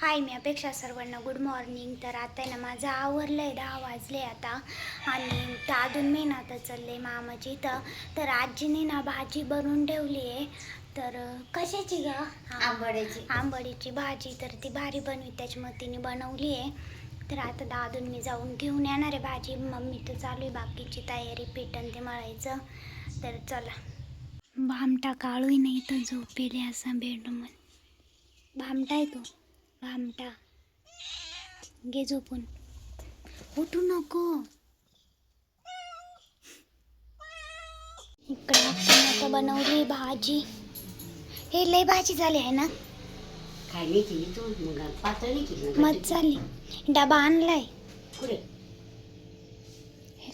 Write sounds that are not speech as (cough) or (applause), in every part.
हाय मी अपेक्षा सर्वांना good morning तर आता आहे ना माझं आवरलं आहे दहा वाजले आता. आणि दादून मी ना आता चालले मामाची इथं. तर आजीने ना भाजी बनवून ठेवली आहे. तर कशाची ग? आंबाड्याची. आंबडीची भाजी. तर ती भारी बनवी त्याच्यामुळे तिने बनवली आहे. तर आता दादून मी जाऊन घेऊन येणार आहे भाजी. मम्मी तर चालू आहे बाकीची तयारी पिठण ते मळायचं. तर चला. भामटा काळूही नाही तर झोपेले असा बेडरूम भामटा आहे तो. भामटा घे झोपून. उठू नको. इकडे आता बनवली भाजी. हे लय भाजी झाली आहे ना? काय नाही केली तू? मग पातळ केली ना झाली डबा आणलाय. पुढे.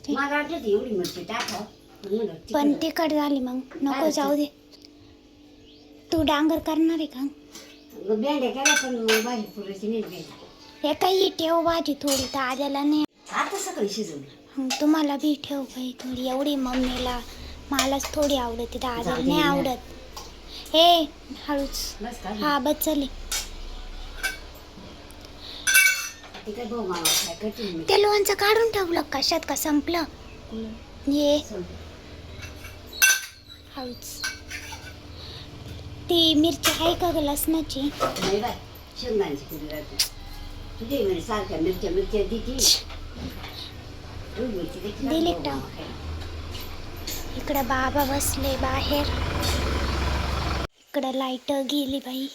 ते. मला वाटलं होतं एवढी मिरची टाकाव म्हणलं पण तिखट. झाली मग. नको जाऊ दे. तू डांगर करणार आहे का? भेंड्या केल्या पण मग भाजी पुरायची नाही भेंड्या हे काही ठेव भाजी थोडी तर नाही. आता सकाळी शिजवलं. मग तुम्हाला बी ठेव काही थोडी. एवढी मम्मीला मलाच थोडी आवडते. तर आद्याला जाऊ दे नाही ना. आवडत. हे हळूच. बस का हा बस चली. ते काय भाऊ ते लोणचं काढून ठेवलं कशात का? संपलं? ये. संपलं. हळूच. ती मिरची आहे का ग लसणाची नाही बाय शेंगदाण्याची कुठे राहते. तुझे म्हणे सारख्या मिरच्या मिरच्या देते तू मिरची देखील दिली टाक. खायला. इकडं बाबा बसले बाहेर. इकडं लाइट गेली बाई.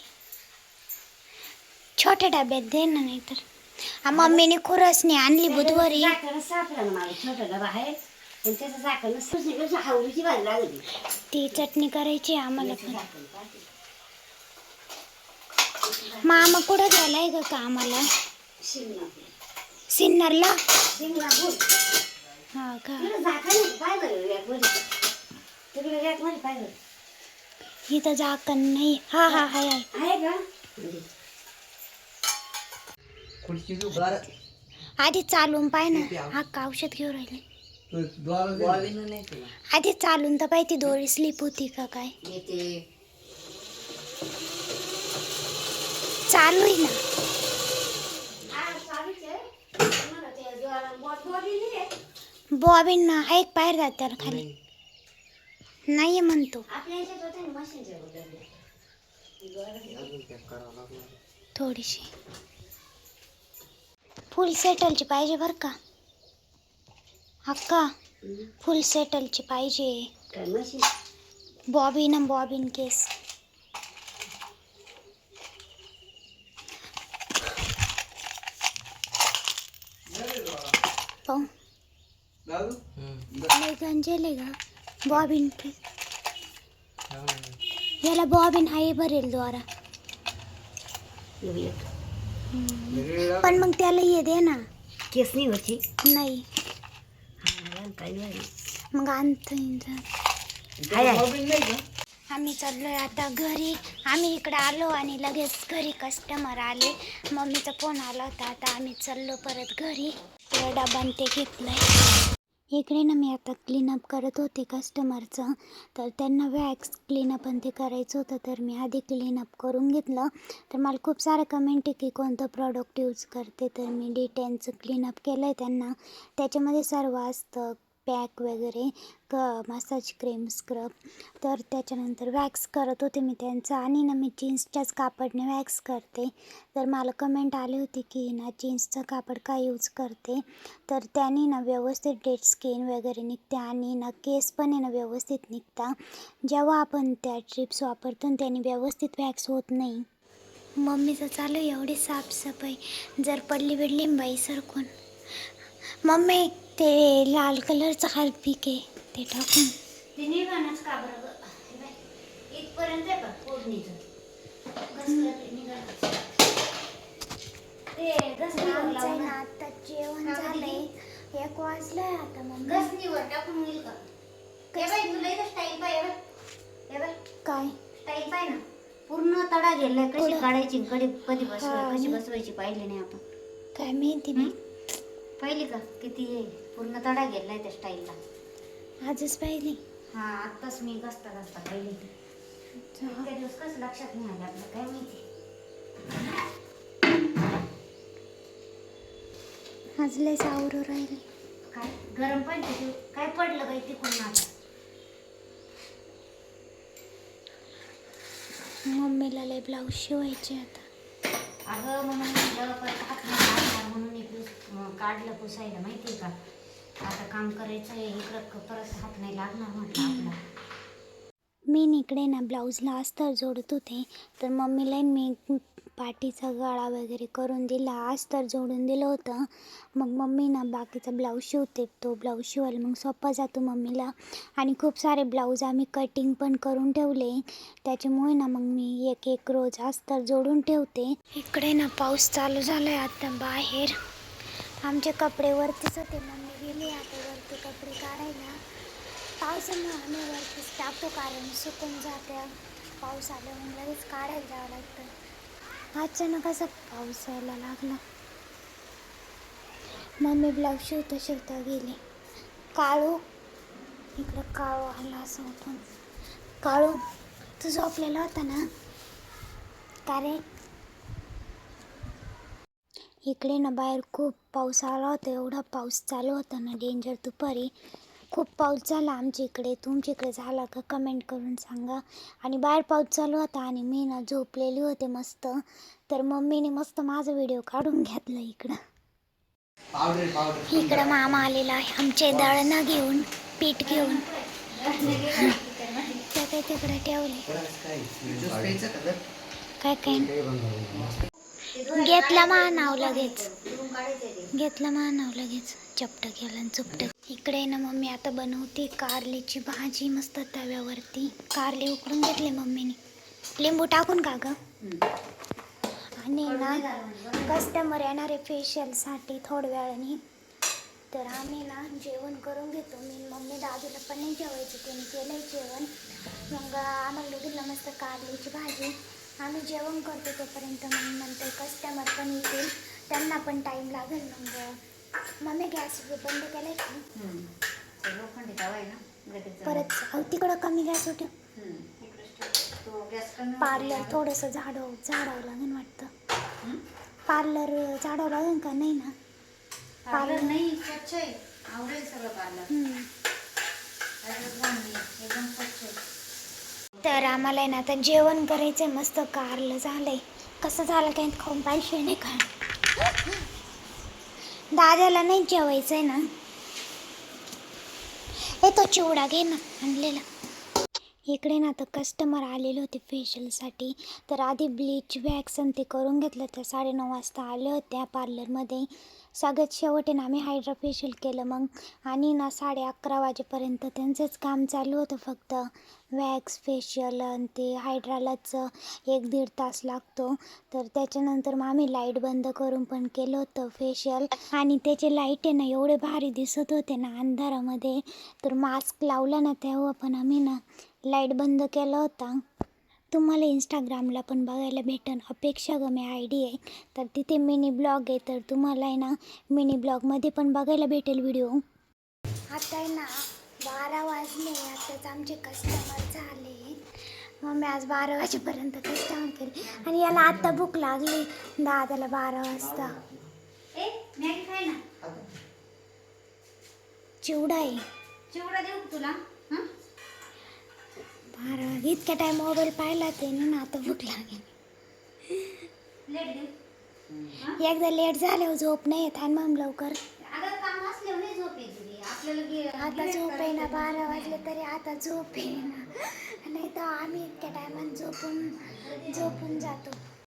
छोट्या डब्यात दे ना नाहीतर. मम्मीने खुरसणी आणली बुधवारी. सापडा मला छोटा डबा आहे. ती चटणी करायची आहे आम्हाला पण. मामा कुठं गेलाय ग कामाला? शिंगणापूर. सिन्नरला. हा का? बरं? इथं झाकण नाही. हा हा हाय आधी चालून पाय ना. हा का औषध घेऊन राहिले? द्वार नाही तुला आधी चालून तर पाय ती दोरी स्लिप होती का काय? येते. चालू आहे. ना बॉबिन ना ऐक बाहेर जात त्याला खाली. नाही. म्हणतो. अजून करावं लागणार. थोडीशी. फुल सेटलची पाहिजे बरं का. हक्का हम्म. फुल सेटलची पाहिजे काय मशीन बॉबिन आणि बॉबिन केस। पाहू लय गंजेले का बॉबिन केस याला बॉबिन आहे भरेल द्वारा। एक. पण मग त्याला ये दे ना केस नाही होती। नाही। हा, काय नाही. मग आणता आहे? आम्ही चाललोय आता घरी. आम्ही इकडे आलो आणि लगेच घरी कस्टमर आले. मम्मीचा फोन आला होता. आता आम्ही चाललो परत घरी. डबा ते घेतलंय. इकडे ना मी आता क्लीनअप करत होते कस्टमरचं तर त्यांना वॅक्स क्लीनअप आणि ते करायचं होतं. तर मी आधी क्लीनअप करून घेतलं. तर मला खूप सारे कमेंट आहे की कोणतं प्रॉडक्ट यूज करते. तर मी डिटेनचं क्लीनअप केलं आहे त्यांना. त्याच्यामध्ये सर्व असतं. पॅक वगैरे क मसाज क्रीम स्क्रब. तर त्याच्यानंतर वॅक्स करत होते मी त्यांचं. आणि ना मी जीन्सच्याच कापडने वॅक्स करते. तर मला कमेंट आली होती की ना जीन्सचं कापड का यूज करते? तर त्याने ना व्यवस्थित डेड स्किन वगैरे निघते आणि ना केस पण आहे ना व्यवस्थित निघता. जेव्हा आपण त्या ट्रिप्स वापरतो त्याने व्यवस्थित वॅक्स होत नाही. मम्मीचं चालू आहे एवढी साफसफाई. जर पडली बिडली बाई सरकून. मम्मी! ते लाल कलरचं हार्पिक आहे ते टाकून. ते निघाणंच का बरं गं? बाय, इथपर्यंत आहे का फोडणीचं? कसलं ते आमचं ना आता जेवण झालंय. एक वाजलंय आता घसणीवर टाकून का? बाई, तुला इथं स्टाईल पाहिजे बघ. बघ, काय? स्टाईल पाहिजे ना. पूर्ण तडा गेलाय कशी. काढायची कधी कधी बसवायची कशी. बसवायची पाहिली नाही आपण. काय माहिती मी पाहिली का? किती हे? पूर्ण तडा गेलाय त्या स्टाईलला आजच पाहिली. हा आत्ताच मी घसता घसता पाहिली इतक्या दिवस कसं लक्षात नाही आलं आपलं काय माहिती. आज लय सावरू राहिले. काय? गरम पाहिजे काय पडलं बाई तिकडून आता? मम्मीला लय ब्लाऊज शिवायचे आता. अगं म्हणून नाही लागणार म्हणून एक काढलं पुसायला माहिती आहे का? आता काम करायचं आहे इकडं परत हात नाही लागणार म्हटलं आपला. मी इकडे ना ब्लाऊजला अस्तर जोडत होते तर मम्मीला मी पाठीचा गळा वगैरे करून दिला अस्तर जोडून दिलं होतं. मग मम्मी ना बाकीचा ब्लाऊज शिवते तो ब्लाऊज शिवायला मग सोपा जातो मम्मीला. आणि खूप सारे ब्लाऊज आम्ही कटिंग पण करून ठेवले त्याच्यामुळे ना मग मी एक एक रोज अस्तर जोडून ठेवते. इकडे ना पाऊस चालू झाला आहे आता बाहेर. आमचे कपडे वरतीच होते. मम्मी गेली आता वरती कपडे काढायला. पावसामुळे आम्ही वरतीच टाकतो कारण सुकून जात्या पाऊस आला मग लगेच काढायला जावं लागतं. अचानक असं पाऊस यायला लागला. मम्मी ब्लाऊज शिवता शिवता गेली. काळू इकडं काळू आला असं उठून काळू तू झोपलेला होता ना? कारण इकडे ना बाहेर खूप पाऊस आला होता एवढा पाऊस चालू होता ना डेंजर दुपारी. खूप पाऊस झाला आमच्या इकडे. तुमच्या इकडे झाला का कमेंट करून सांगा. आणि बाहेर पाऊस चालू होता आणि मी ना झोपलेली होते मस्त. तर मम्मीने मस्त माझा व्हिडिओ काढून घेतला इकडं. पावडर पावडर इकडं मामा आलेला आहे. आमचे दळणं घेऊन पीठ घेऊन. (laughs) त्या काही. तिकडे ठेवले? काय काय? घेतला मानाव लगेच. घेतलं मानाव लगेच. चपट केलं चुपट इकडे ना मम्मी आता बनवते कारलेची भाजी मस्त तव्यावरती. कारले उकडून घेतले मम्मीने. लिंबू टाकून का ग? आणि ना कस्टमर येणार आहे फेशियलसाठी थोड्या वेळाने. तर आम्ही ना जेवण करून घेतो. मी मम्मी दादूला पण नाही जेवायचं. त्यांनी केलं जेवण. मग आम्हाला दोघीला मस्त कारल्याची भाजी. आम्ही जेवण करतो तोपर्यंत मग नंतर कस्टमर पण येतील त्यांना पण टाईम लागेल मग मम्मी गॅस बंद केलाय का लोखंडी तवा आहे ना लगेच जळून. परत अहो, तिकडं कमी गॅस होते हम्म. इकडेच ठेव. तो गॅस कमी होतो पार्लर यार. थोडंसं झाडावं झाडावं लागेल वाटतं हम्म? पार्लर झाडावं लागेल का नाही ना पार्लर नाही स्वच्छ आहे आवडेल सगळं पार्लर हम्म. नाही. एकदम स्वच्छ आहे तर आम्हाला आहे ना आता जेवण करायचं आहे मस्त कारलं झालंय. कसं झालं काय खाऊन पाहिजे नाही का? दादाला नाही जेवायचं आहे ना? ए तो चिवडा घे ना आणलेला. इकडे ना आता कस्टमर आलेले होते फेशियलसाठी तर आधी ब्लीच वॅक्स आणि ते करून घेतलं. तर साडेनऊ वाजता आले होत्या पार्लरमध्ये सगळ्यात शेवटीनं आम्ही हायड्रा फेशियल केलं मग. आणि ना साडे अकरा वाजेपर्यंत त्यांचंच काम चालू होतं फक्त. वॅक्स फेशियल आणि ते हायड्रालाच एक दीड तास लागतो. तर त्याच्यानंतर मग आम्ही लाइट बंद करून पण केलं होतं फेशियल आणि त्याचे लाइट आहे ना एवढे भारी दिसत होते ना अंधारामध्ये. तर मास्क लावला ना तेव्हा पण आम्ही ना लाइट बंद केला होता. तुम्हाला इंस्टाग्रामला पण बघायला भेटेल अपेक्षा गमे आय डी आहे. तर तिथे मिनी ब्लॉग आहे. तर तुम्हाला आहे ना मिनी ब्लॉगमध्ये पण बघायला भेटेल व्हिडिओ आता आहे ना बारा वाजले. आताच आमचे कस्टमर झाले. मग मी आज बारा वाजेपर्यंत कस्टमर केले. आणि याला आत्ता भूक लागली. दादाला बारा वाजता. चिवडा आहे. चिवडा देऊ तुला? बारा इतक्या टाईम मोबाईल पाहिला ते ना आता भूक लागेल. एकदा लेट झाल्यावर झोप नाही येत आणि मग लवकर. आता झोप आहे ना. बारा वाजले तरी आता झोप आहे ना. नाही तर आम्ही इतक्या टायमात झोपून झोपून जातो.